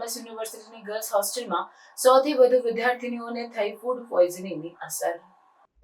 MS યુનિવર્સિટીની girls હોસ્ટેલમાં સૌથી વધુ વિદ્યાર્થીનીઓને થઈ ફૂડ પોઈઝનિંગની અસર.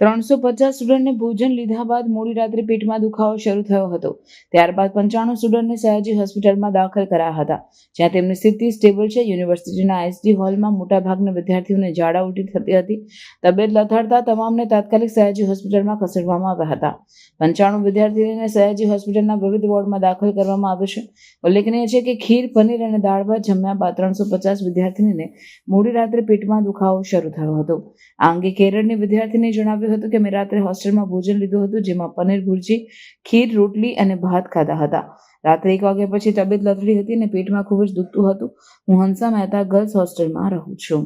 ત્રણસો પચાસ સ્ટુડન્ટને ભોજન લીધા બાદ મોડી રાત્રે પેટમાં દુખાવો શરૂ થયો હતો. ત્યારબાદ પંચાણું સ્ટુડન્ટને સયાજી હોસ્પિટલમાં દાખલ કરાયા હતા. જ્યાં તેમની સ્થિતિ સ્ટેબલ છે. યુનિવર્સિટીના આઈએસડી હોલમાં મોટાભાગના વિદ્યાર્થીઓને ઝાડા ઉલટી થતી હતી. તબિયત લથડતા તમામને તાત્કાલિક સયાજી હોસ્પિટલમાં ખસેડવામાં આવ્યા હતા. પંચાણું વિદ્યાર્થીઓને સયાજી હોસ્પિટલના વિવિધ વોર્ડમાં દાખલ કરવામાં આવ્યો છે. ઉલ્લેખનીય છે કે ખીર, પનીર અને દાળ ભાત જમ્યા બાદ ત્રણસો પચાસ વિદ્યાર્થીનીને મોડી રાત્રે પેટમાં દુખાવો શરૂ થયો હતો. આ અંગે કેરળની વિદ્યાર્થીને જણાવ્યું હતું કે મેં રાત્રે હોસ્ટેલમાં ભોજન લીધું હતું, જેમાં પનીર ભુરજી ખીર, રોટલી અને ભાત ખાધા હતા. રાત્રે એક વાગ્યા પછી તબિયત લથડી હતી અને પેટમાં ખૂબ જ દુખતું હતું. હું હંસા મહેતા ગર્લ્સ હોસ્ટેલમાં રહું છું.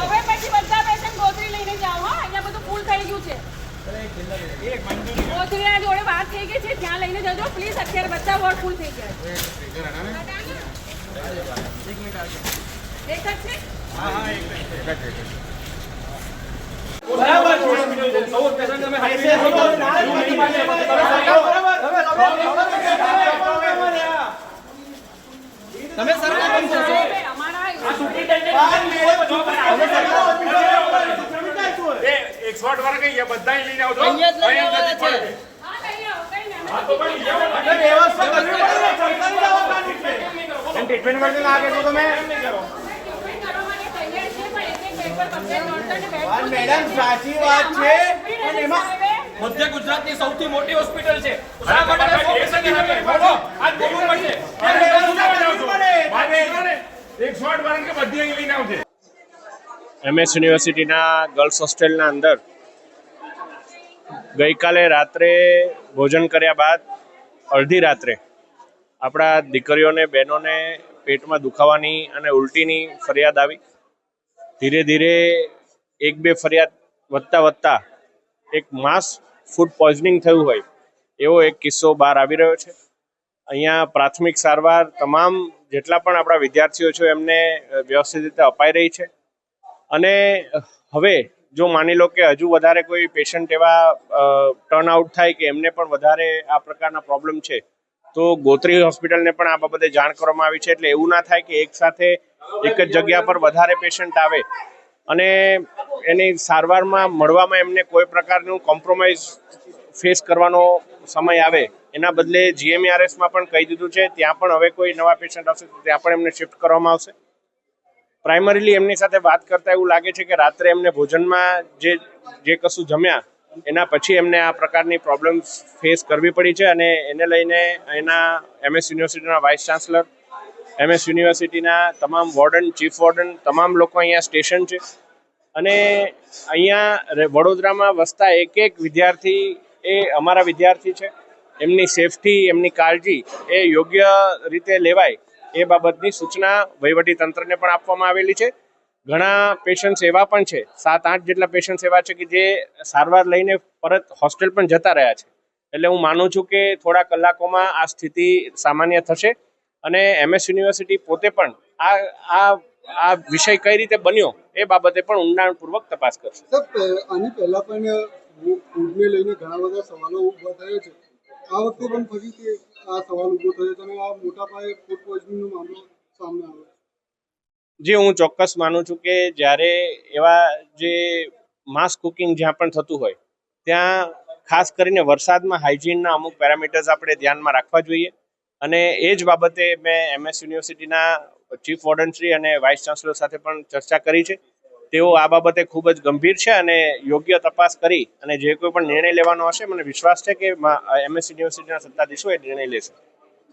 હવે પછી બધા પેશન્ટ ગોત્રી લઈને જાઓ, હા? અહીંયા બધું ફૂલ થઈ ગયું છે. જોડે વાત થઈ ગઈ છે ત્યાં લઈને જજો. પ્લીઝ અત્યારે બચ્ચા વોર્ડ ફૂલ થઈ ગયા એક જ છે? તમે સરકાર બંધ થશો સાહેબ, અમારા એક્સપર્ટ વાર કઈ ગયા બધા લઈને આવજો. અહીંયા જ લઈને આવવાના છે. હા કઈ આવો કઈ ના વ્યવસ્થા કરવી પડે ને, સરકારી દવાખાનું છે. ટ્રીટમેન્ટ તો તમે? ટ્રીટમેન્ટ મેડમ સાચી વાત છે. પણ એમાં મધ્ય ગુજરાતની સૌથી મોટી હોસ્પિટલ છે. આવજે. એમએસ યુનિવર્સિટીના ગર્લ્સ હોસ્ટેલના અંદર ગઈકાલે રાત્રે ભોજન કર્યા બાદ અડધી રાત્રે આપણા દીકરીઓને, બહેનોને પેટમાં દુખાવાની અને ઉલટીની ફરિયાદ આવી. ધીરે ધીરે એક બે ફરિયાદ વધતા વધતા એક માસ ફૂડ પોઈઝનિંગ થયું હોય એવો એક કિસ્સો બહાર આવી રહ્યો છે. અહીંયા પ્રાથમિક સારવાર તમામ જેટલા પણ આપણા વિદ્યાર્થીઓ છે એમને વ્યવસ્થિત રીતે અપાઈ રહી છે. અને હવે જો માની લો કે હજુ વધારે કોઈ પેશન્ટ એવા ટર્ન આઉટ થાય કે એમને પણ વધારે આ પ્રકારના પ્રોબ્લેમ છે, તો ગોત્રી હોસ્પિટલને પણ આ બાબતે જાણ કરવામાં આવી છે. એટલે એવું ના થાય કે એક સાથે એક જ જગ્યા પર વધારે પેશન્ટ આવે. અને એની સારવારમાં મળવામાં એમને કોઈ પ્રકારનું કોમ્પ્રોમાઇઝ ફેસ કરવાનો સમય આવે. એના બદલે જીએમઆરએસમાં પણ કહી દીધું છે, ત્યાં પણ હવે કોઈ નવા પેશન્ટ આવશે ત્યાં પણ એમને શિફ્ટ કરવામાં આવશે. પ્રાઇમરીલી એમની સાથે વાત કરતા એવું લાગે છે કે રાત્રે એમને ભોજનમાં જે જે કશું જમ્યા, એના પછી એમને આ પ્રકારની પ્રોબ્લેમ્સ ફેસ કરવી પડી છે અને એને લઈને એના એમએસ યુનિવર્સિટીના વાઇસ ચાન્સલર એમએસ યુનિવર્સિટીના તમામ વોર્ડન ચીફ વોર્ડન તમામ લોકો અહીંયા સ્ટેશન છે. અને અહીંયા વડોદરામાં વસતા એક એક વિદ્યાર્થી એ અમારા વિદ્યાર્થી છે. એમની સેફટી એમની કાળજી એ યોગ્ય રીતે લેવાય. એ બાબતની સૂચના વહીવટી તંત્રને પણ આપવામાં આવેલી છે. ઘણા પેશન્ટ્સ એવા પણ છે, સાત આઠ જેટલા પેશન્ટ્સ એવા છે કે જે સારવાર લઈને પરત હોસ્ટેલ પણ જતા રહ્યા છે. એટલે હું માનું છું કે થોડા કલાકોમાં આ સ્થિતિ સામાન્ય થશે અને એમએસ યુનિવર્સિટી પોતે પણ આ આ આ વિષય કઈ રીતે બન્યો એ બાબતે પણ ઊંડાણપૂર્વક તપાસ કરશે. આની પહેલા પણ ફૂડને લઈને ઘણા બધા સવાલો ઊભા થયા છે. આ વખતે પણ ફરીથી આ સવાલ અને આ મોટા પાયે ફૂડ હું ચોક્કસ માનું છું કે જ્યારે એવા જે માસ કુકિંગ જ્યાં પણ થતું હોય, ત્યાં ખાસ કરીને વરસાદમાં હાઇજીનના અમુક પેરામીટર્સ આપણે ધ્યાનમાં રાખવા જોઈએ. અને એ જ બાબતે મેં એમએસ યુનિવર્સિટીના ચીફ વોર્ડનશ્રી અને વાઇસ ચાન્સલર સાથે પણ ચર્ચા કરી છે. તેઓ આ બાબતે ખૂબ જ ગંભીર છે અને યોગ્ય તપાસ કરી અને જે કોઈ પણ નિર્ણય લેવાનો હશે, મને વિશ્વાસ છે કે એમએસ યુનિવર્સિટીના સત્તાધીશો એ નિર્ણય લેશે.